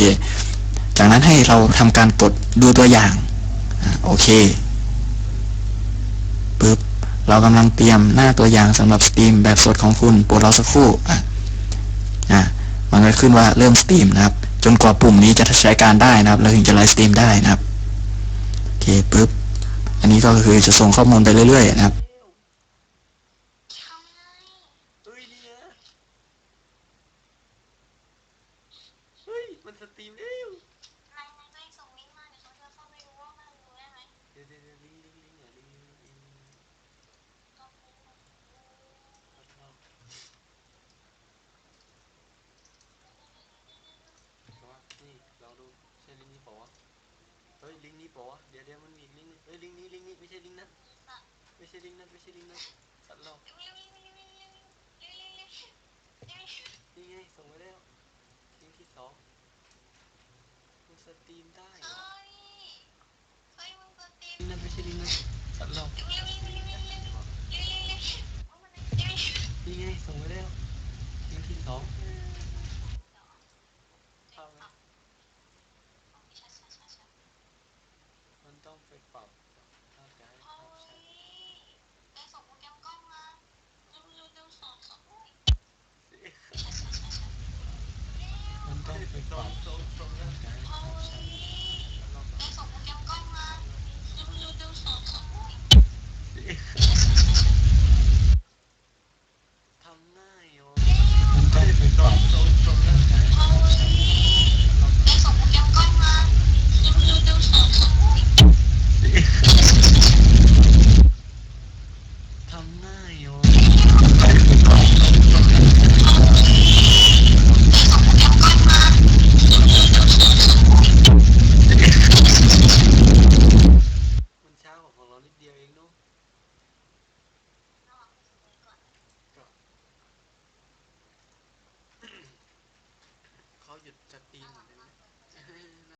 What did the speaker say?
เค จากนั้นให้เราทำการกดดูตัวอย่างโอเคปึ๊บเรากำลังเตรียมหน้าตัวอย่างสำหรับสตรีมแบบสดของคุณโปรดรอสักครู่อะอะมันก็ขึ้นว่าเริ่มสตรีมนะครับ จนกว่าปุ่มนี้จะใช้การได้นะครับ เราถึงจะไลฟ์สตรีมได้นะครับโอเคปึ๊บอันนี้ก็คือจะส่งข้อมูลไปเรื่อยๆนะครับันสตรีมเร็วเดี๋ยวเดี๋ยวลิงลิงลิงอะลิงก็ชอบชอบนี่เราดูใช่ลิงนี้ปล่าวะเฮ้ยลิงนี้ปล่วะเดี๋ยวเดี๋ยวมันมีลิงเฮ้ยลิงนี้ลิงนี้ไม่ใช่ลิงนั้ไม่ใช่ลิงนั้ไม่ใช่ลิงนั้สัตว์เรานี่ไงส่งไปแล้วลิงที่สอง สตรีมได้เหรอนั่นไมน่ใช่ลิงนะสัตว์หลอกนี่ไงส่งไปแล้วยิงที่สองเอาละมันต้องไปปรับร่างกายปรับใช้ หยุดจะตีหมดเลยนะ